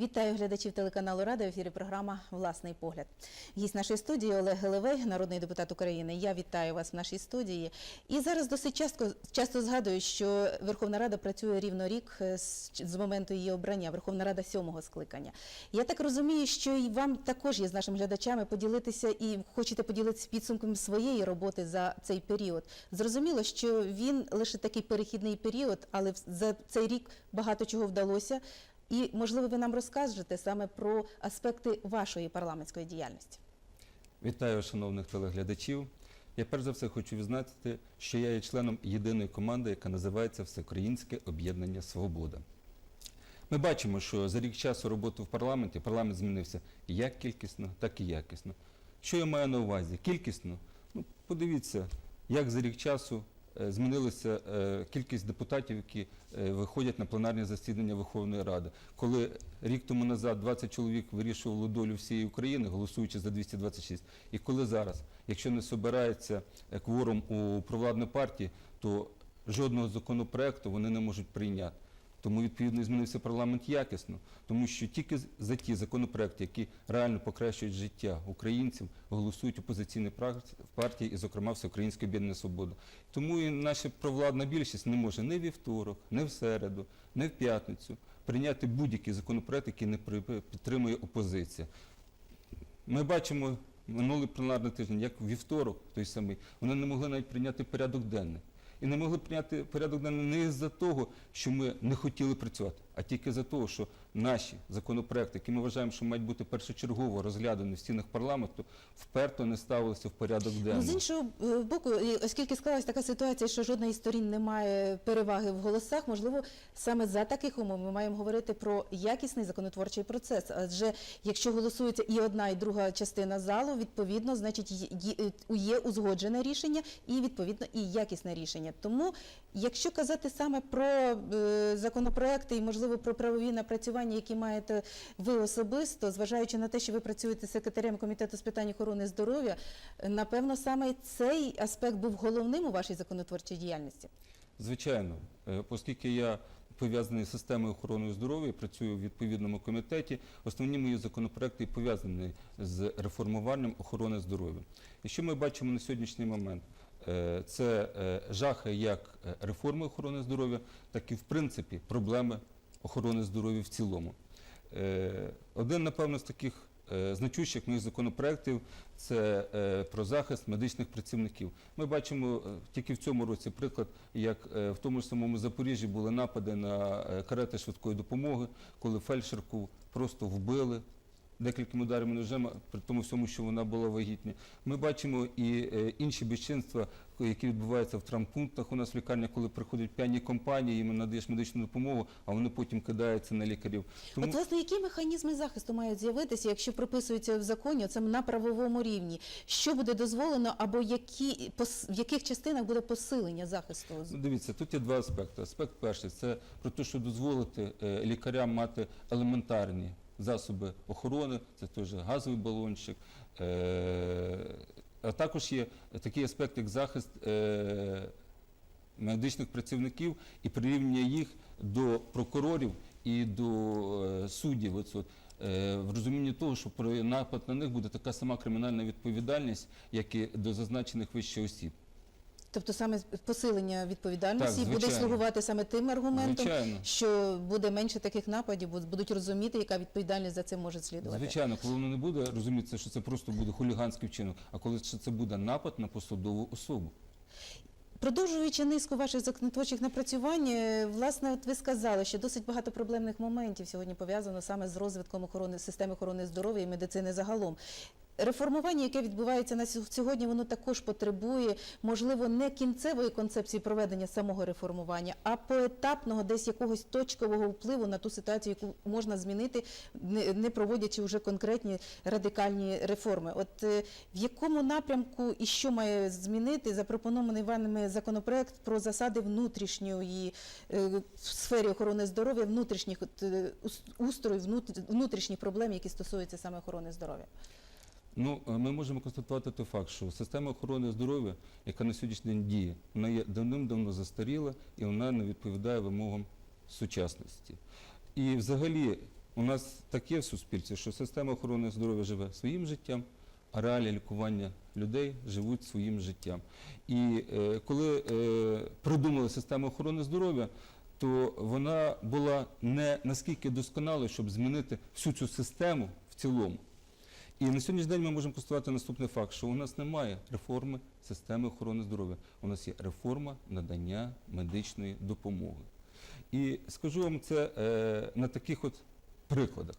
Вітаю глядачів телеканалу Рада. В ефірі програма Власний погляд. Гість нашої студії Олег Гелевей, народний депутат України. Я вітаю вас в нашій студії. І зараз досить часто, часто згадую, що Верховна Рада працює рівно рік е, з, з моменту її обрання. Верховна Рада сьомого скликання. Я так розумію, що і вам також є з нашими глядачами поділитися і хочете поділитися підсумком своєї роботи за цей період. Зрозуміло, що він лише такий перехідний період, але за цей рік багато чого вдалося. І, можливо, ви нам розкажете саме про аспекти вашої парламентської діяльності. Вітаю шановних телеглядачів. Я перш за все хочу відзначити, що я є членом єдиної команди, яка називається Всеукраїнське об'єднання Свобода. Ми бачимо, що за рік часу роботи в парламенті парламент змінився як кількісно, так і якісно. Що я маю на увазі? Кількісно? Ну, подивіться, як за рік часу змінилася е, кількість депутатів, які е, виходять на пленарні засідання Верховної Ради. Коли рік тому назад 20 чоловік вирішували долю всієї України, голосуючи за 226, і коли зараз, якщо не собирається е, кворум у провладної партії, то жодного законопроекту вони не можуть прийняти. Тому відповідно змінився парламент якісно, тому що тільки за ті законопроекти, які реально покращують життя українців, голосують опозиційні партії, і, зокрема, Всеукраїнське об'єднання Свобода. Тому і наша провладна більшість не може не вівторок, не в середу, не в п'ятницю прийняти будь-який законопроект, який не підтримує опозиція. Ми бачимо минулий пленарний тиждень, як вівторок, той самий, вони не могли навіть прийняти порядок денний. І не могли прийняти порядок денний не з-за того, що ми не хотіли працювати, а тільки за того, що наші законопроекти, які ми вважаємо, що мають бути першочергово розглядані в стінах парламенту, вперто не ставилися в порядок Ну, денний. з іншого е, боку, оскільки склалась така ситуація, що жодна із сторін не має переваги в голосах, можливо, саме за таких умов ми маємо говорити про якісний законотворчий процес. Адже якщо голосується і одна, і друга частина залу, відповідно, значить є- є узгоджене рішення і відповідно і якісне рішення. Тому, якщо казати саме про е, законопроекти і можливо про правові напрацювання, які маєте ви особисто, зважаючи на те, що ви працюєте секретарем комітету з питань охорони здоров'я, напевно, саме цей аспект був головним у вашій законотворчій діяльності. Звичайно, Е, оскільки я пов'язаний з системою охорони здоров'я, працюю в відповідному комітеті, основні мої законопроекти пов'язані з реформуванням охорони здоров'я. І що ми бачимо на сьогоднішній момент? Е, Це е, жахи як реформи охорони здоров'я, так і в принципі проблеми охорони здоров'я в цілому. Е, Один, напевно, з таких е, значущих моїх законопроєктів це е, про захист медичних працівників. Ми бачимо тільки в цьому році приклад, як в тому ж самому Запоріжжі були напади на карети швидкої допомоги, коли фельдшерку просто вбили. Декількими ударами ножем, при тому всьому, що вона була вагітня. Ми бачимо і е, інші безчинства, які відбуваються в травмпунктах у нас в лікарнях, коли приходять п'яні компанії, їм надаєш медичну допомогу, а вони потім кидаються на лікарів. Тому От, власне, які механізми захисту мають з'явитися, якщо прописується в законі, це на правовому рівні? Що буде дозволено, або які, в яких частинах буде посилення захисту? Ну, дивіться, тут є два аспекти. Аспект перший це про те, що дозволити е, лікарям мати елементарні засоби охорони, це той же газовий балончик. е, А також є такий аспект, як захист е, медичних працівників і прирівняння їх до прокурорів і до е, суддів. В розумінні того, що про напад на них буде така сама кримінальна відповідальність, як і до зазначених вище осіб. Тобто саме посилення відповідальності Так, буде слугувати саме тим аргументом, Звичайно. що буде менше таких нападів, будуть розуміти, яка відповідальність за цим може слідувати. Звичайно, коли воно не буде розуміти, що це просто буде хуліганський вчинок, а коли це буде напад на посадову особу. Продовжуючи низку ваших законотворчих напрацювань, е, власне, от ви сказали, що досить багато проблемних моментів сьогодні пов'язано саме з розвитком охорони системи охорони здоров'я і медицини загалом. Реформування, яке відбувається на сьогодні, воно також потребує, можливо, не кінцевої концепції проведення самого реформування, а поетапного десь якогось точкового впливу на ту ситуацію, яку можна змінити, не, проводячи вже конкретні радикальні реформи. От е, в якому напрямку і що має змінити запропонований вами законопроект про засади внутрішньої е, в сфері охорони здоров'я, внутрішніх е, устрою, внутрішніх проблем, які стосуються саме охорони здоров'я? Ну, е, ми можемо констатувати той факт, що система охорони здоров'я, яка на сьогоднішній день діє, вона є давним-давно застаріла і вона не відповідає вимогам сучасності. І взагалі у нас таке в суспільстві, що система охорони здоров'я живе своїм життям, а реалії лікування людей живуть своїм життям. І е, коли е, придумали систему охорони здоров'я, то вона була не наскільки досконалою, щоб змінити всю цю систему в цілому. І на сьогоднішній день ми можемо констатувати наступний факт, що у нас немає реформи системи охорони здоров'я. У нас є реформа надання медичної допомоги. І скажу вам це е, на таких от прикладах.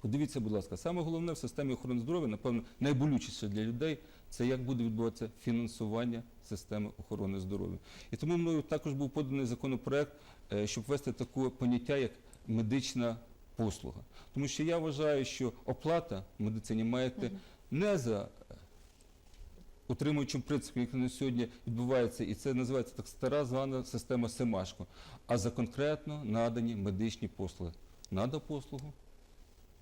Подивіться, будь ласка, саме головне в системі охорони здоров'я, напевно, найболючіше для людей це як буде відбуватися фінансування системи охорони здоров'я. І тому мною також був поданий законопроект, е, щоб ввести таке поняття, як медична послуга. Тому що я вважаю, що оплата в медицині має йти не за е, утримуючим принципом, який на сьогодні відбувається, і це називається так стара звана система Семашко, а за конкретно надані медичні послуги. Надо послугу,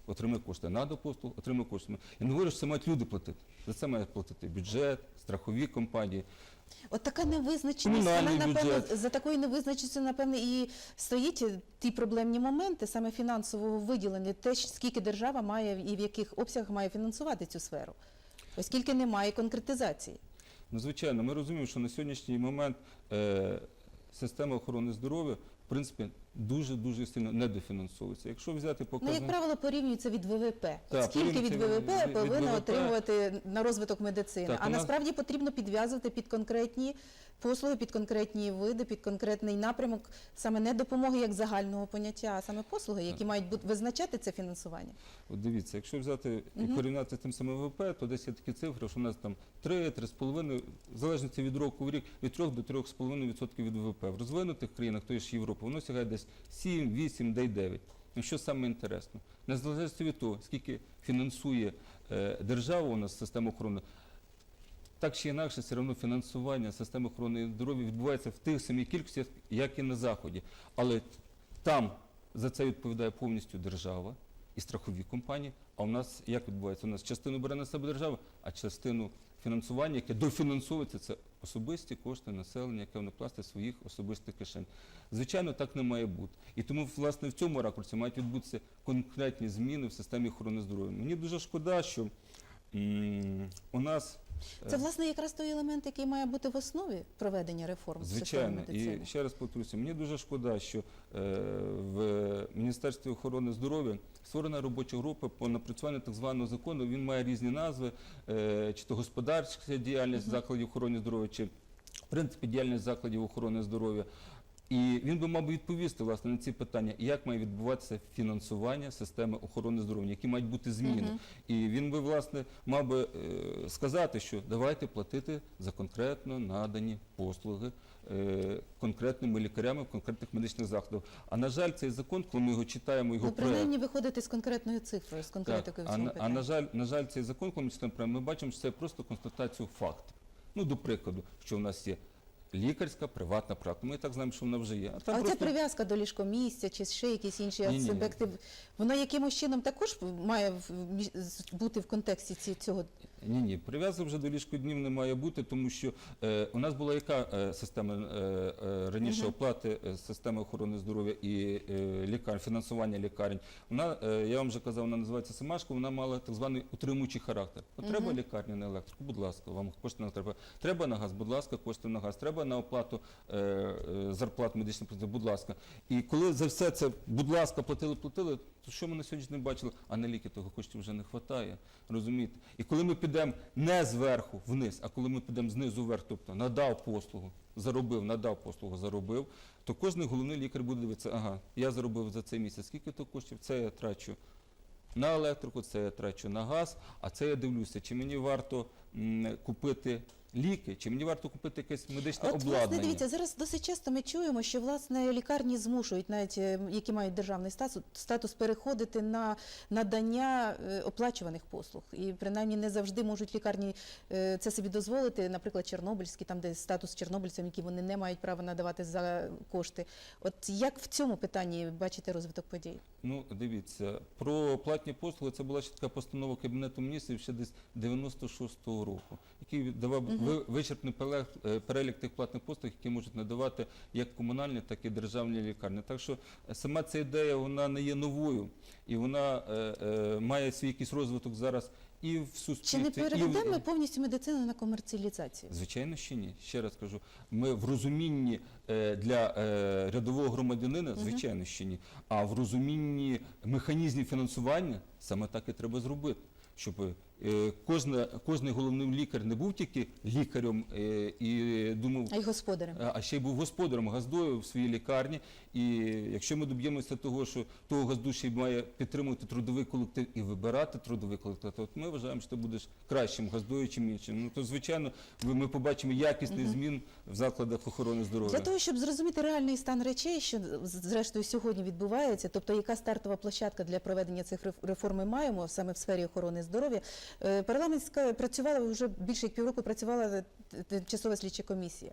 отримує кошти. Надо послугу, отримує кошти. Я не говорю, що це мають люди платити. За це мають платити бюджет, страхові компанії. От така невизначеність, вона, Комунальний напевно, бюджет. за такою невизначеністю, напевно, і стоїть ті проблемні моменти, саме фінансового виділення, те, скільки держава має і в яких обсягах має фінансувати цю сферу, оскільки немає конкретизації. Ну, звичайно, ми розуміємо, що на сьогоднішній момент е, система охорони здоров'я, в принципі, дуже-дуже сильно недофінансовується. Якщо взяти Ну, як правило, порівнюється від ВВП. Так, Скільки від порівнюється від- ВВП від- ВВП. отримувати на розвиток медицини. Так, а нас- насправді потрібно підв'язувати під конкретні послуги, під конкретні види, під конкретний напрямок, саме не допомоги як загального поняття, а саме послуги, які мають бути визначати це фінансування. От дивіться, якщо взяти і Мгм. порівняти з тим самим ВВП, то десь є такі цифри, що у нас там 3-3,5, в залежності від року в рік, від 3 до 3,5% від ВВП. В розвинутих країнах, тої ж Європи, воно сягає десь 7, 8, де й 9. Ну що саме інтересно? Незалежно від того, скільки фінансує е, держава у нас система охорони, так чи інакше, все одно фінансування системи охорони здоров'я відбувається в тих самій кількості, як і на Заході. Але там за це відповідає повністю держава і страхові компанії. А у нас як відбувається? У нас частину бере на себе держава, а частину фінансування, яке дофінансовується, це особисті кошти населення, яке вони платять своїх особистих кишень. Звичайно, так не має бути. І тому, власне, в цьому ракурсі мають відбутися конкретні зміни в системі охорони здоров'я. Мені дуже шкода, що у нас Це власне якраз той елемент, який має бути в основі проведення реформ Звичайно, медицини. і ще раз повторюся, мені дуже шкода, що е, в Міністерстві охорони здоров'я створена робоча група по напрацюванню так званого закону. Він має різні назви, е, чи то господарська діяльність закладів охорони здоров'я, чи в принципі діяльність закладів охорони здоров'я. І він би мав би відповісти власне на ці питання, як має відбуватися фінансування системи охорони здоров'я, які мають бути зміни. Мгм. І він би власне мав би е, сказати, що давайте платити за конкретно надані послуги е, конкретними лікарями в конкретних медичних закладах. А на жаль, цей закон, коли ми його читаємо, його Ну, принаймні виходити з конкретною цифрою, з конкретикою в а, цьому на- а питанні. на жаль, на жаль, цей закон, коли ми читаємо, прямо, ми бачимо, що це просто констатацію факту. Ну, до прикладу, що в нас є лікарська приватна практика. Ми так знаємо, що вона вже є. А там А просто... ця прив'язка до ліжкомісця чи ще якісь інші Ні-ні-ні. аспекти, воно якимось чином також має в- між- з- бути в контексті ці- цього. Ні, ні, прив'язок вже до ліжкоднів не має бути, тому що е, у нас була яка е, система е, е, раніше Мгм. оплати е, системи охорони здоров'я і е, лікар, фінансування лікарень. Вона, е, я вам вже казав, вона називається Семашко, вона мала так званий утримуючий характер. От треба Мгм. лікарня на електрику, будь ласка, вам кошти на треба. Треба на газ, будь ласка, кошти на газ. Треба на оплату е, е, зарплат медичних працівників, будь ласка. І коли за все це, будь ласка, платили, платили, то що ми на сьогодні бачили? А на ліки того коштів вже не вистачає. Розумієте? І коли ми підемо не зверху вниз, а коли ми підемо знизу вверх, тобто надав послугу, заробив, надав послугу, заробив, то кожен головний лікар буде дивитися, ага, я заробив за цей місяць, скільки то коштів, це я трачу на електрику, це я трачу на газ, а це я дивлюся, чи мені варто купити ліки, чи мені варто купити якесь медичне От, власне, обладнання. дивіться, зараз досить часто ми чуємо, що власне лікарні змушують, навіть е, які мають державний статус, статус переходити на надання е, оплачуваних послуг. І принаймні не завжди можуть лікарні е, це собі дозволити, наприклад, Чорнобильські, там де статус чорнобильцям, які вони не мають права надавати за кошти. От як в цьому питанні бачите розвиток подій? Ну, дивіться, про платні послуги це була ще така постанова Кабінету міністрів ще десь 96-го року, який давав вичерпний перелік, е, перелік тих платних послуг, які можуть надавати як комунальні, так і державні лікарні. Так що сама ця ідея вона не є новою, і вона е, е, має свій якийсь розвиток зараз і в Чи суспільстві. не переведемо ми повністю медицину на комерціалізацію? Звичайно, що ні. Ще раз кажу, ми в розумінні для рядового громадянина, звичайно, що ні. А в розумінні механізмів фінансування саме так і треба зробити. Щоб кожна, кожний головний лікар не був тільки лікарем е, і думав, А й господарем. а а ще й був господарем газдою в своїй лікарні. І якщо ми доб'ємося того, що того газду ще й має підтримувати трудовий колектив і вибирати трудовий колектив, то ми вважаємо, що ти будеш кращим газдою, чим іншим. Ну то звичайно, ви- ми побачимо якісний змін в закладах охорони здоров'я. Для того, щоб зрозуміти реальний стан речей, що зрештою сьогодні відбувається, тобто яка стартова площадка для проведення цих реформ ми маємо саме в сфері охорони здоров'я, е, парламентська працювала вже більше як півроку працювала тимчасова слідча комісія.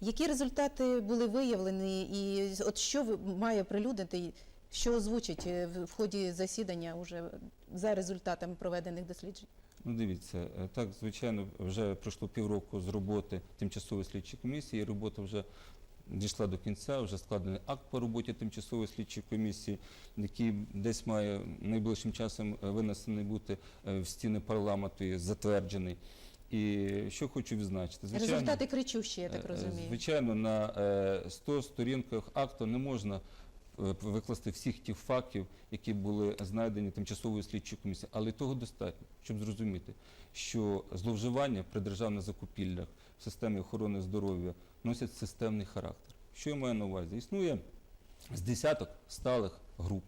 Які результати були виявлені, і от що має прилюднити, що озвучить е, в в ході засідання уже за результатами проведених досліджень? Ну, дивіться, е, так, звичайно, вже пройшло півроку з роботи тимчасової слідчої комісії, робота вже дійшла до кінця, вже складений акт по роботі тимчасової слідчої комісії, який десь має найближчим часом е, винесений бути е, в стіни парламенту і затверджений. І що хочу відзначити, Результати кричущі, я так Е, розумію. Звичайно, на е, 100 сторінках акту не можна викласти всіх тих фактів, які були знайдені тимчасовою слідчою комісією, але того достатньо, щоб зрозуміти, що зловживання при державних закупівлях в системі охорони здоров'я носять системний характер. Що я маю на увазі? Існує з десяток сталих груп,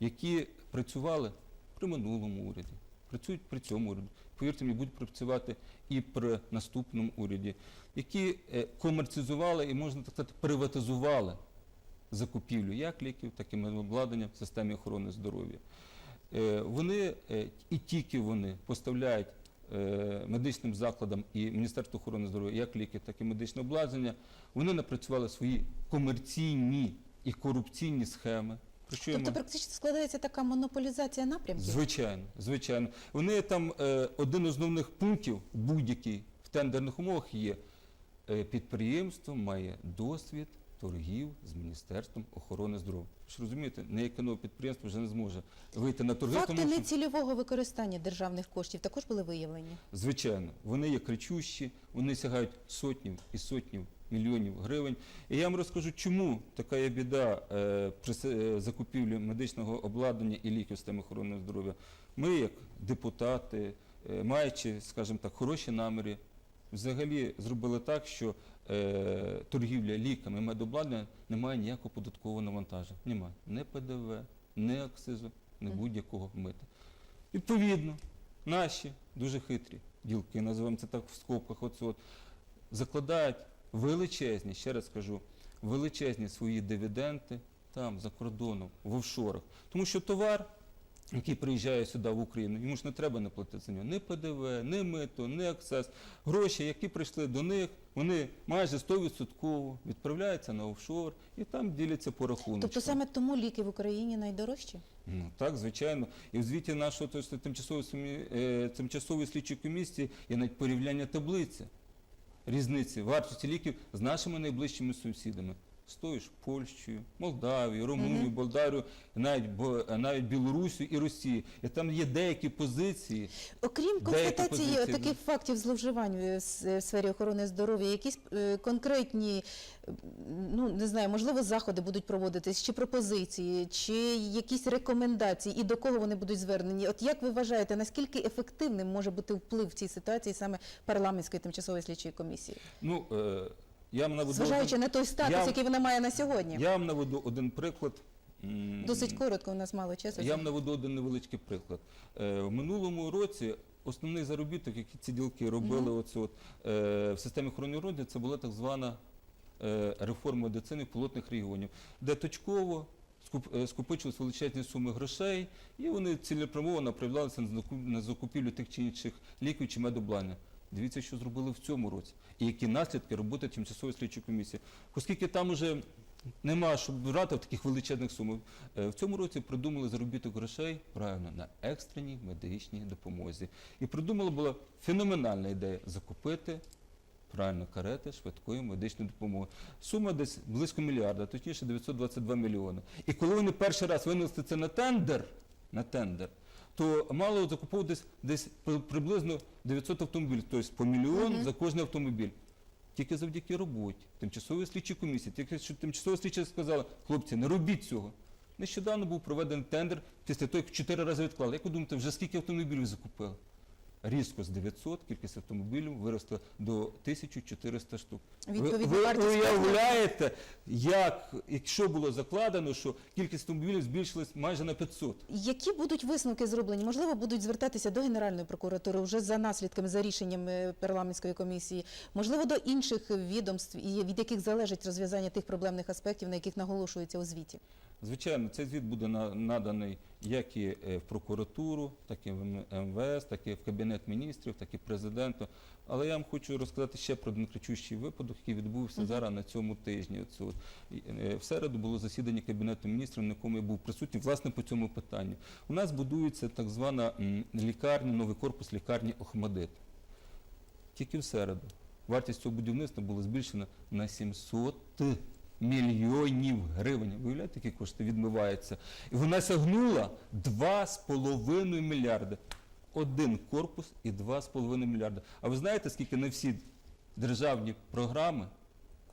які працювали при минулому уряді, працюють при цьому уряді. Повірте мені, будуть працювати і при наступному уряді, які е, комерцизували і, можна так сказати, приватизували закупівлю як ліків, так і обладнання в системі охорони здоров'я. Е, Вони е, і тільки вони поставляють е, медичним закладам і Міністерству охорони здоров'я як ліки, так і медичне обладнання. Вони напрацювали свої комерційні і корупційні схеми. Про Тобто практично складається така монополізація напрямків? Звичайно, звичайно. Вони там один із основних пунктів будь-який в тендерних умовах є. Підприємство має досвід торгів з Міністерством охорони здоров'я. Ви ж розумієте, ніяке нове підприємство вже не зможе вийти на торги, Факти тому що нецільового використання державних коштів також були виявлені. Звичайно, вони є кричущі, вони сягають сотнів і сотнів мільйонів гривень. І я вам розкажу, чому така є біда е, при е, закупівлі медичного обладнання і ліків в системі охорони здоров'я. Ми, як депутати, е, маючи, скажімо так, хороші наміри, взагалі зробили так, що е, торгівля ліками медобладнання не має ніякого податкового навантаження. Немає ні ПДВ, ні акцизу, ні будь-якого мита. Відповідно, наші дуже хитрі ділки, називаємо це так в скобках, оце от, закладають величезні, ще раз кажу, величезні свої дивіденти там, за кордоном, в офшорах. Тому що товар, який приїжджає сюди в Україну, йому ж не треба не платити за нього ні ПДВ, ні мито, ні акцес. Гроші, які прийшли до них, вони майже 100% відправляються на офшор і там діляться по рахунку. Тобто саме тому ліки в Україні найдорожчі? Ну так, звичайно. І в звіті нашої то, що тимчасової, е, тимчасової слідчої комісії є навіть порівняння таблиці різниці вартості ліків з нашими найближчими сусідами. З тою ж Польщею, Молдавією, Румунією, Мгм. Навіть, навіть Білорусію і Росією. І там є деякі позиції, Окрім констатації позиції, таких фактів зловживань в сфері охорони здоров'я, якісь е, конкретні, ну не знаю, можливо, заходи будуть проводитись, чи пропозиції, чи якісь рекомендації, і до кого вони будуть звернені. От як ви вважаєте, наскільки ефективним може бути вплив в цій ситуації саме парламентської тимчасової слідчої комісії, ну е, я вам наведу зважаючи один, на той статус, я- який вона має на сьогодні? я вам наведу один приклад. Досить коротко, у нас мало часу. Я вам наведу один невеличкий приклад. Е, в минулому році основний заробіток, який ці ділки робили Мгм. оце от, е, в системі охорони роді, це була так звана е, реформа медицини пілотних регіонів, де точково скуп, е, скупичувалися величезні суми грошей, і вони цілеспрямовано направлялися на на закупівлю тих чи інших ліків чи медобладнання. Дивіться, що зробили в цьому році, і які наслідки роботи тимчасової слідчої комісії. Оскільки там уже нема що брати в таких величезних сумах, е, в цьому році придумали заробіток грошей правильно на екстреній медичній допомозі. І придумала була феноменальна ідея закупити Правильно, карети швидкої медичної допомоги. Сума десь близько мільярда, точніше 922 мільйони. І коли вони перший раз винесли це на тендер, на тендер, то мало закуповуватись десь десь приблизно 900 автомобілів, тобто по мільйон за кожний автомобіль. Тільки завдяки роботі, тимчасової слідчі комісії, тільки що тимчасова слідча сказала, хлопці, не робіть цього. Нещодавно був проведений тендер після того, як чотири рази відклали. Як ви думаєте, вже скільки автомобілів закупили? Різко з 900 кількість автомобілів виросла до 1400 штук. Відповідно, ви вартість уявляєте, як, якщо було закладено, що кількість автомобілів збільшилась майже на 500. Які будуть висновки зроблені? Можливо, будуть звертатися до Генеральної прокуратури вже за наслідками, за рішеннями парламентської комісії, можливо, до інших відомств, і від яких залежить розв'язання тих проблемних аспектів, на яких наголошується у звіті. Звичайно, цей звіт буде на- наданий як і е, в прокуратуру, так і в МВС, так і в Кабінет міністрів, так і президенту. Але я вам хочу розказати ще про один кричущий випадок, який відбувся зараз на цьому тижні. От. Е, В середу було засідання Кабінету міністрів, на якому я був присутній, власне, по цьому питанню. У нас будується так звана лікарня, новий корпус лікарні Охмадит. Тільки в середу. Вартість цього будівництва була збільшена на 700 мільйонів гривень. Виявляєте, які кошти відмиваються? І вона сягнула 2,5 мільярди. Один корпус і 2,5 мільярди. А ви знаєте, скільки на всі державні програми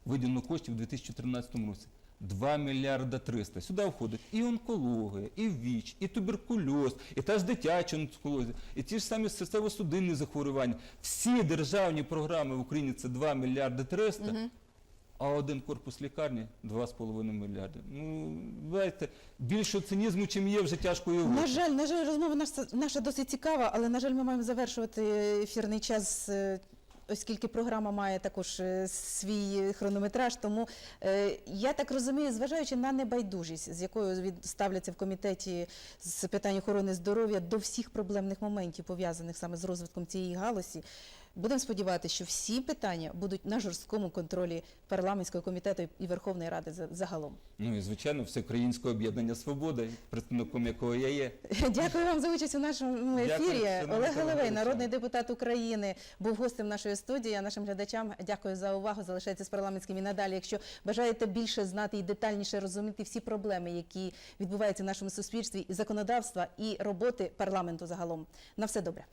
виділено коштів у 2013 році? 2 мільярда 300. Сюди входить і онкологія, і ВІЧ, і туберкульоз, і та ж дитяча онкологія, і ті ж самі серцево-судинні захворювання. Всі державні програми в Україні це 2 мільярди 300, а один корпус лікарні 2,5 мільярди. Ну, знаєте, більше цинізму, чим є, вже тяжко уявити. На жаль, на жаль, розмова наша, наша досить цікава, але на жаль, ми маємо завершувати ефірний час. е, Оскільки програма має також е, свій хронометраж, тому е, я так розумію, зважаючи на небайдужість, з якою ставляться в комітеті з питань охорони здоров'я до всіх проблемних моментів, пов'язаних саме з розвитком цієї галузі, будемо сподіватися, що всі питання будуть на жорсткому контролі парламентського комітету і Верховної Ради за- загалом. Ну і звичайно, всеукраїнське об'єднання Свобода, представником якого я є. Дякую вам за участь у нашому ефірі. шановні Олег телеглядачі. народний депутат України, був гостем нашої студії. А нашим глядачам дякую за увагу. Залишайтеся з парламентським і надалі. Якщо бажаєте більше знати і детальніше розуміти всі проблеми, які відбуваються в нашому суспільстві, і законодавства, і роботи парламенту загалом. На все добре.